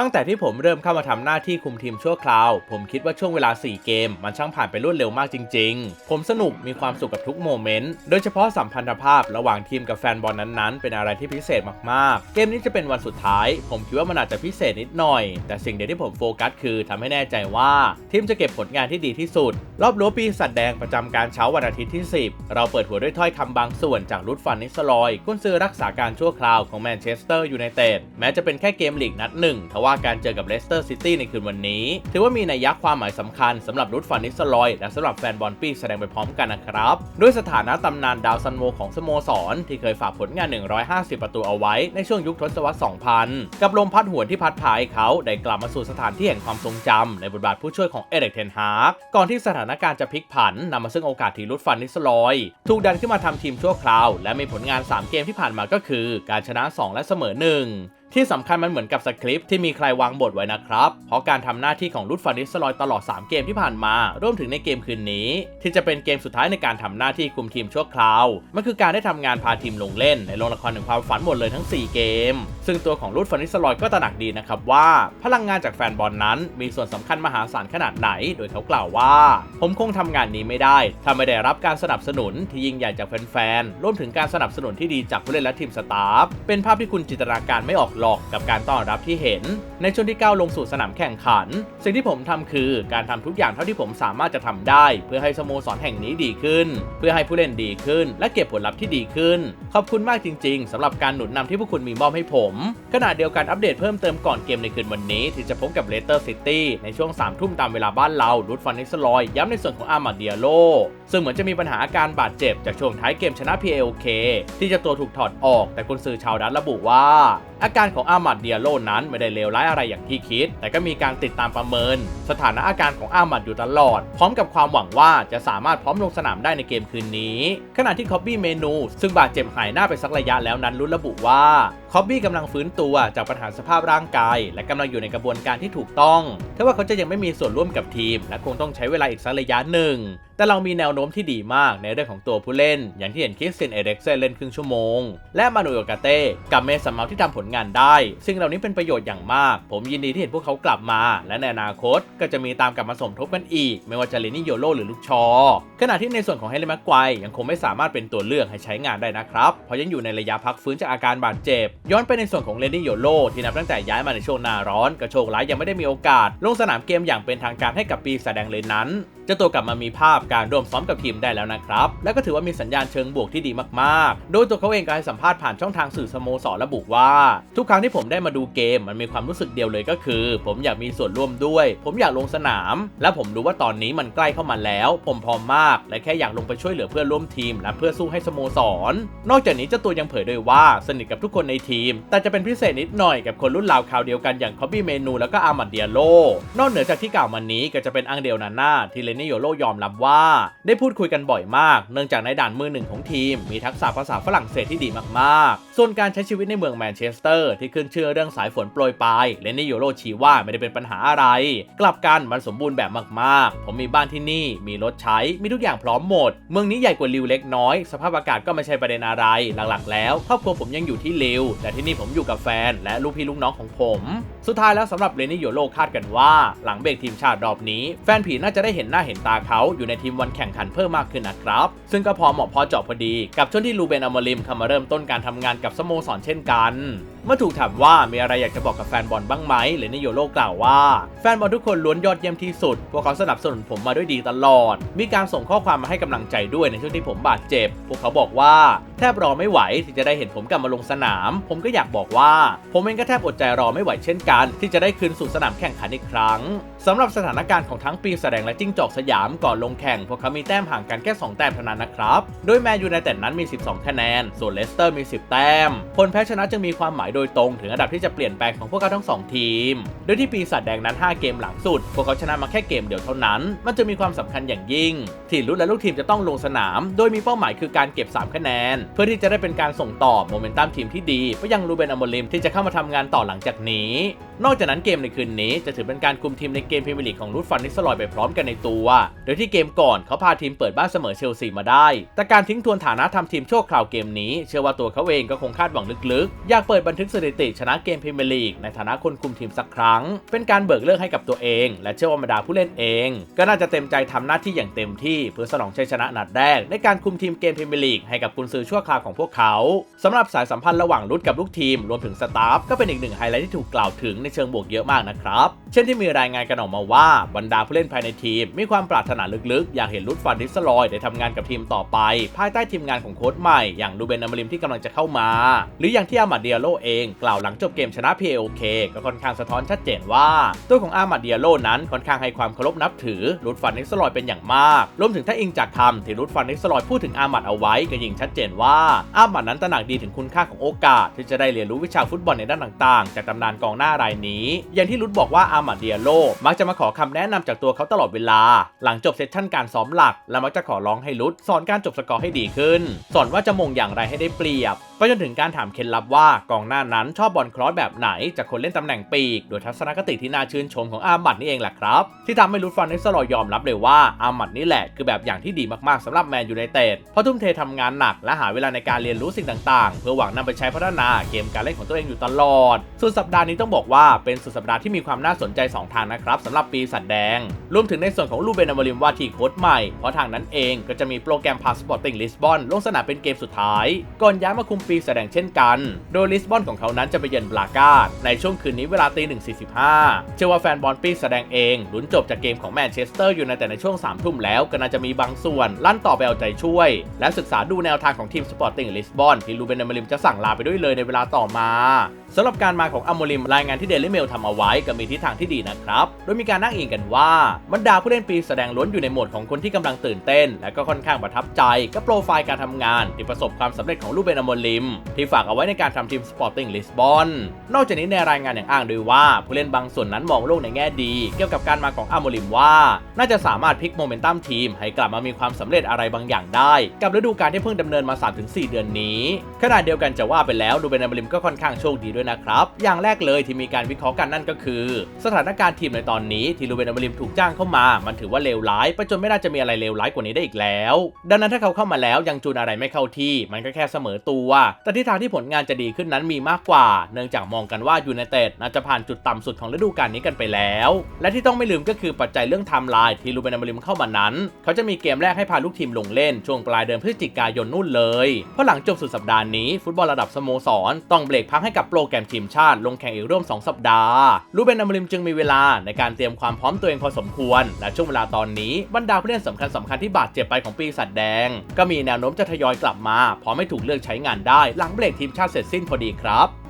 ตั้งแต่ที่ผมเริ่มเข้ามาทำหน้าที่คุมทีมชั่วคราว ผมคิดว่าช่วงเวลา 4 เกม มันช่างผ่านไปรวดเร็วมากจริง ๆ ผมสนุกมีความสุขกับทุกโมเมนต์ โดยเฉพาะสัมพันธภาพระหว่างทีมกับแฟนบอลนั้นๆ เป็นอะไรที่พิเศษมากๆ เกมนี้จะเป็นวันสุดท้าย ผมคิดว่ามันอาจจะพิเศษนิดหน่อย แต่สิ่งเดียวที่ผมโฟกัสคือทำให้แน่ใจว่าทีมจะเก็บผลงานที่ดีที่สุดรอบรั้วปีสัตว์แดงประจำการเช้าวันอาทิตย์ที่ 10 เราเปิดหัวด้วยถ้อยคำบางส่วนจากรุดฟันนิสลอย กุนซือรักษาการชั่วคราวของแมนเชสเตอร์ยูไนเต็ดแม้จะเป็นแค่เกมลีกนัดหนึ่งทว่าการเจอกับเลสเตอร์ซิตี้ในคืนวันนี้ ถือว่ามีนัยยะความหมายสำคัญสำหรับรุดฟันนิสลอย และสำหรับแฟนบอลปีแสดงไปพร้อมกันนะครับ ด้วยสถานะตำนานดาวซันโวของสโมสร ที่เคยฝากผลงาน 150 ประตูเอาไว้ในช่วงยุคทศวรรษ 2000 กับลมพัดหวนที่พัดพาให้เขาได้กลับมาสู่สถานที่แห่งความทรงจำในบทบาทผู้ช่วยของเอเริกเทนฮากก่อนที่สถานการณ์จะพลิกผันนำมาซึ่งโอกาสที่รุดฟันนิสลอย ถูกดันขึ้นมาทำทีมชั่วคราว และมีผลงาน 3 เกมที่ผ่านมาก็คือ การชนะ 2 และเสมอ 1 ที่สำคัญมันเหมือนกับสคริปต์ที่มีใครวางบทไว้นะครับ เพราะการทำหน้าที่ของรุดฟันนิสลอยตลอด 3 เกมที่ผ่านมารวมถึงในเกมคืนนี้ ที่จะเป็นเกมสุดท้ายในการทำหน้าที่คุมทีมชั่วคราว มันคือการได้ทำงานพาทีมลงเล่น ในโรงละครแห่งความฝันหมดเลยทั้ง 4 เกม ซึ่งตัวของรุดฟันนิสลอยก็ตระหนักดีนะครับว่า พลังงานจากแฟนบอลนั้น มีส่วนสำคัญมหาศาลขนาดไหน โดยเขากล่าวว่า ผมคงทำงานนี้ไม่ได้ถ้าไม่ได้รับการสนับสนุนที่ยิ่งใหญ่จากแฟนๆรวมถึงการสนับสนุนที่ดีจากผู้เล่นและทีมสตาฟเป็นภาพที่คุณจินตนาการไม่ออกหรอกกับการต้อนรับที่เห็น ในช่วงที่ก้าวลงสู่สนามแข่งขัน สิ่งที่ผมทำคือการทำทุกอย่างเท่าที่ผมสามารถจะทำได้ เพื่อให้สโมสรแห่งนี้ดีขึ้น เพื่อให้ผู้เล่นดีขึ้น และเก็บผลลัพธ์ที่ดีขึ้น ขอบคุณมากจริง ๆสำหรับการหนุนนำที่พวกคุณมีมอบให้ผมขณะเดียวกันอัปเดตเพิ่มเติมก่อนเกมในคืนวันนี้ ที่จะพบกับเลสเตอร์ซิตี้ในช่วง3ามทุ่มตามเวลาบ้านเรารูดฟันนิสลอยย้ำในส่วนของอาร์มาเดียโลซึ่งเหมือนจะมีปัญหาอาการบาดเจ็บจากช่วงท้ายเกมชนะ PLK ที่จะตัวถูกถอดออก แต่กุนซือชาวดันระบุว่า อาการของอาร์มัดเดียโลนั้นไม่ได้เลวร้ายอะไรอย่างที่คิด แต่ก็มีการติดตามประเมิน สถานะอาการของอาร์มัดอยู่ตลอด พร้อมกับความหวังว่าจะสามารถพร้อมลงสนามได้ในเกมคืนนี้ ขณะที่คอบบี้เมนู ซึ่งบาดเจ็บหายหน้าไปสักระยะแล้วนั้นรู้ระบุว่าคอบบี้กำลังฟื้นตัวจากปัญหาสภาพร่างกาย และกำลังอยู่ในกระบวนการที่ถูกต้องแค่ว่าเขาจะยังไม่มีส่วนร่วมกับทีม และคงต้องใช้เวลาอีกสักระยะหนึ่ง แต่เรามีแนวโน้มที่ดีมากในเรื่องของตัวผู้เล่น อย่างที่เห็นคริสเซนเอเร็กเซนเล่นครึ่งชั่วโมง และมานูเอลกาเต้กับเมสัมเมาที่ทำผลงานได้ ซึ่งเหล่านี้เป็นประโยชน์อย่างมาก ผมยินดีที่เห็นพวกเขากลับมา และในอนาคตก็จะมีตามกลับมาสมทบกันอีก ไม่ว่าจะเลนี่โยโลหรือลูกชอ ขณะที่ในส่วนของเฮเลม็กไกวยังคงไม่สามารถเป็นตัวเลือกให้ใช้งานได้นะครับเพราะยังอยู่ในระยะพักฟื้นจากอาการบาดเจ็บย้อนไปในส่วนของเลนี่โยโลที่นับตั้งแต่ย้ายมาในช่วงหน้าร้อนกระโชกร้ายยังไม่ได้มีโอกาส ลงสนามเกมอย่างเป็นทางการให้กับปีแสดงเลยนั้นเจ้าตัวกลับมามีภาพการร่วมซ้อมกับทีมได้แล้วนะครับ และก็ถือว่ามีสัญญาณเชิงบวกที่ดีมากๆ โดยตัวเขาเองก็ให้สัมภาษณ์ผ่านช่องทางสื่อสโมสรระบุว่า ทุกครั้งที่ผมได้มาดูเกมมันมีความรู้สึกเดียวเลยก็คือ ผมอยากมีส่วนร่วมด้วย ผมอยากลงสนาม และผมรู้ว่าตอนนี้มันใกล้เข้ามาแล้ว ผมพร้อมมาก และแค่อยากลงไปช่วยเหลือเพื่อนร่วมทีม และเพื่อสู้ให้สโมสรนอกจากนี้เจ้าตัวยังเผยด้วยว่าสนิทกับทุกคนในทีมแต่จะเป็นพิเศษนิดหน่อยกับคนรุ่นราวคราวเดียวกันอย่างคอบบี้เมนูแล้วก็อาร์มัดเดียโล นอกเหนือจากที่กล่าวมานี้ก็จะเป็นอังเดลนาน่าที่เลนิโยโลยอมรับว่า ได้พูดคุยกันบ่อยมาก เนื่องจากในด่านมือหนึ่งของทีม มีทักษะภาษาฝรั่งเศสที่ดีมากๆ ส่วนการใช้ชีวิตในเมืองแมนเชสเตอร์ที่ขึ้นชื่อเรื่องสายฝนโปรยปลายเลนิโยโลชี้ว่าไม่ได้เป็นปัญหาอะไร กลับกันมันสมบูรณ์แบบมากๆ ผมมีบ้านที่นี่มีรถใช้มีทุกอย่างพร้อมหมด เมืองนี้ใหญ่กว่าลิวเล็กน้อย สภาพอากาศก็ไม่ใช่ประเด็นอะไรหลักๆ แล้วครอบครัวผมยังอยู่ที่ลิวแต่ที่นี่ผมอยู่กับแฟนและลูกพี่ลูกน้องของผม สุดท้ายแล้วสำหรับเรนนี่โยโลคาดกันว่า หลังเบรกทีมชาติรอบนี้ แฟนผีน่าจะได้เห็นหน้าเห็นตาเขาอยู่ในทีมวันแข่งขันเพิ่มมากขึ้นนะครับ ซึ่งก็พอเหมาะพอเจาะพอดี กับช่วงที่ลูเบนอมริมเข้ามาเริ่มต้นการทำงานกับสโมสรเช่นกัน เมื่อถูกถามว่ามีอะไรอยากจะบอกกับแฟนบอลบ้างไหมเลนิโยโลกล่าวว่า แฟนบอลทุกคนล้วนยอดเยี่ยมที่สุด พวกเขาสนับสนุนผมมาด้วยดีตลอด มีการส่งข้อความมาให้กำลังใจด้วยในช่วงที่ผมบาดเจ็บ พวกเขาบอกว่าแทบรอไม่ไหวที่จะได้เห็นผมกลับมาลงสนาม ผมก็อยากบอกว่า ผมเองก็แทบอดใจรอไม่ไหวเช่นกัน ที่จะได้คืนสู่สนามแข่งขันอีกครั้งสำหรับสถานการณ์ของทั้งปีแสดงและจิ้งจอกสยามก่อนลงแข่ง พวกเขามีแต้มห่างกันแค่ 2 แต้มเท่านั้นนะครับ โดยแมนยูไนเต็ดนั้นมี 12 คะแนน ส่วนเลสเตอร์มี 10 แต้ม ผลแพ้ชนะจึงมีความหมายโดยตรงถึงอันดับที่จะเปลี่ยนแปลงของพวกเขาทั้ง 2 ทีม โดยที่ปีศาจแดงนั้น 5 เกมหลังสุด พวกเขาชนะมาแค่เกมเดียวเท่านั้น มันจะมีความสำคัญอย่างยิ่ง ที่รุ่นและลูกทีมจะต้องลงสนาม โดยมีเป้าหมายคือการเก็บ 3 คะแนน เพื่อที่จะได้เป็นการส่งต่อโมเมนตัมทีมที่ดีไปยังรูเบนอโมลิมที่จะเข้ามาทำงานต่อหลังจากนี้ นอกจากนั้นเกมในคืนนี้จะถือเป็นการคุมทีมในเกมพรีเมียร์ลีกของรุดฟันนิสลอยไปพร้อมกันในตัว โดยที่เกมก่อนเขาพาทีมเปิดบ้านเสมอเชลซีมาได้ แต่การทิ้งทวนฐานะทำทีมชั่วคราวเกมนี้ เชื่อว่าตัวเขาเองก็คงคาดหวังลึกๆ อยากเปิดบันทึกสถิติชนะเกมพรีเมียร์ลีกในฐานะคนคุมทีมสักครั้ง เป็นการเบิกเลิกให้กับตัวเอง และเชื่อว่าบรรดาผู้เล่นเอง ก็น่าจะเต็มใจทำหน้าที่อย่างเต็มที่เพื่อสนองชัยชนะนัดแรก ในการคุมทีมเกมพรีเมียร์ลีกให้กับกุนซือชั่วคราวของพวกเขาสำหรับสายสัมพันธ์ระหว่างรุดกับลูกทีมรวมถึงสตาฟก็เป็นอีกหนึ่งไฮไลท์ที่ถูกกล่าวถึงในเชิงบวกเยอะมากนะครับ เช่นที่มีรายงานกันออกมาว่าบรรดาผู้เล่นภายในทีม มีความปรารถนาลึกๆ อยากเห็นรุดฟันดิสลอยได้ทำงานกับทีมต่อไป ภายใต้ทีมงานของโค้ชใหม่อย่างดูเบนอมริมที่กำลังจะเข้ามา หรืออย่างที่อามัดเดียโลเองกล่าวหลังจบเกมชนะ PLK ก็ค่อนข้างสะท้อนชัดเจนว่าตัวของอามัดเดียโลนั้นค่อนข้างให้ความเคารพนับถือรุดฟันดิสลอยเป็นอย่างมาก รวมถึงถ้าอิงจากคำที่รุดฟันดิสลอยพูดถึงอามัดเอาไว้ก็ยิ่งชัดเจนว่าอามัดนั้นตระหนักดีถึงคุณค่าของโอกาส ที่จะได้เรียนรู้วิชาฟุตบอลในด้านต่างๆ จากตำนานกองหน้ารายนี้ อย่างที่รุดบอกว่าอามัดเดียโลมักจะมาขอคำแนะนำจากตัวเขาตลอดเวลา หลังจบเซสชั่นการซ้อมหลัก และมักจะขอร้องให้รุดสอนการจบสกอร์ให้ดีขึ้น สอนว่าจะมงอย่างไรให้ได้เปรียบไปจนถึงการถามเคล็ดลับว่ากองหน้านั้นชอบบอลครอสแบบไหนจากคนเล่นตำแหน่งปีก โดยทัศนคติที่น่าชื่นชมของอามัดนี่เองแหละครับ ที่ทำให้รุดฟันนิสลอยยอมรับเลยว่าอามัดนี่แหละคือแบบอย่างที่ดีมากๆสำหรับแมนยูไนเต็ดเพราะทุ่มเททำงานหนักและหาเวลาในการเรียนรู้สิ่งต่างๆ เพื่อหวังนำไปใช้พัฒนาเกมการเล่นของตัวเองอยู่ตลอดส่วนสัปดาห์นี้ต้องบอกว่าเป็นสุดสัปดาห์ที่มีความน่าสนใจ 2 ทางนะครับสำหรับปีศาจแดง รวมถึงในส่วนของลูเบนอมริมว่าที่โค้ชใหม่เพราะทางนั้นเองก็จะมีโปรแกรมพาสปอร์ติงลิสบอนลงสนามเป็นเกมสุดท้ายก่อนย้ายมาคุมปีแสดงเช่นกัน โดยลิสบอนของเขานั้นจะไปเยือนบลากาดในช่วงคืนนี้เวลาตีหนึ่งสี่สิบห้าเชื่อว่าแฟนบอลปีแสดงเองลุ้นจบจากเกมของแมนเชสเตอร์อยู่ในแต่ในช่วง3ามทุ่มแล้วก็น่าจะมีบางส่วนลั่นต่อไปเอาใจช่วย และศึกษาดูแนวทางของทีมสปอร์ติ้งลิสบอนที่ลูเบนเอมริมจะสั่งลาไปด้วยเลยในเวลาต่อมา สำหรับการมาของอัมโมริมรายงานที่เดลิเมลทำเอาไว้ก็มีทิศทางที่ดีนะครับ โดยมีการนั่งอิงกันว่าบรรดาผู้เล่นปีแสดงล้วนอยู่ในโหมดของคนที่กำลังตื่นเต้น และก็ค่อนข้างประทับใจกับโปรไฟล์การทำงาน ที่ประสบความสำเร็จของลูเบนอัมโมริม ที่ฝากเอาไว้ในการทำทีมสปอร์ติ้งลิสบอนนอกจากนี้ในรายงานอย่างอ้างด้วยว่า ผู้เล่นบางส่วนนั้นมองโลกในแง่ดี เกี่ยวกับการมาของอัมโมริมว่า น่าจะสามารถพลิกโมเมนตัมทีม ให้กลับมามีความสำเร็จอะไรบางอย่างได้ กับฤดูกาลที่เพิ่งดำเนินมา 3-4 เดือนนี้ขณะเดียวกันจะว่าไปแล้วลูเบนอัมโมริมก็ค่อนข้างโชคดีด้วยนะครับ อย่างแรกเลยที่มีการวิเคราะห์กันนั่นก็คือ สถานการณ์ทีมในตอนนี้ที่ลูเบนอมริมถูกจ้างเข้ามา มันถือว่าเลวร้ายไปจนไม่น่าจะมีอะไรเลวร้ายกว่านี้ได้อีกแล้ว ดังนั้นถ้าเขาเข้ามาแล้วยังจูนอะไรไม่เข้าที่ มันก็แค่เสมอตัว แต่ที่ทางที่ผลงานจะดีขึ้นนั้นมีมากกว่า เนื่องจากมองกันว่ายูไนเต็ดน่าจะผ่านจุดต่ำสุดของฤดูกาลนี้กันไปแล้ว และที่ต้องไม่ลืมก็คือปัจจัยเรื่องไทม์ไลน์ที่ลูเบนอมริมเข้ามานั้น เขาจะมีเกมแรกให้พาลูกทีมลงเล่นช่วงปลายเดือนพฤศจิกายนนู่นเลยเพราะหลังจบสุดสัปดาห์นี้ฟุตบอลระดับสโมสรต้องเบรกพักให้กับโปรแกรมทีมชาติลงแข่งอีกร่วม 2 สัปดาห์ลูเบนอมริมจึงมีเวลาในการเตรียมความพร้อมตัวเองพอสมควร และช่วงเวลาตอนนี้บรรดาผู้เล่นสำคัญสำคัญที่บาดเจ็บไปของปีศาจแดง ก็มีแนวโน้มจะทยอยกลับมาพร้อมให้ถูกเลือกใช้งานได้หลังเบรกทีมชาติเสร็จสิ้นพอดีครับ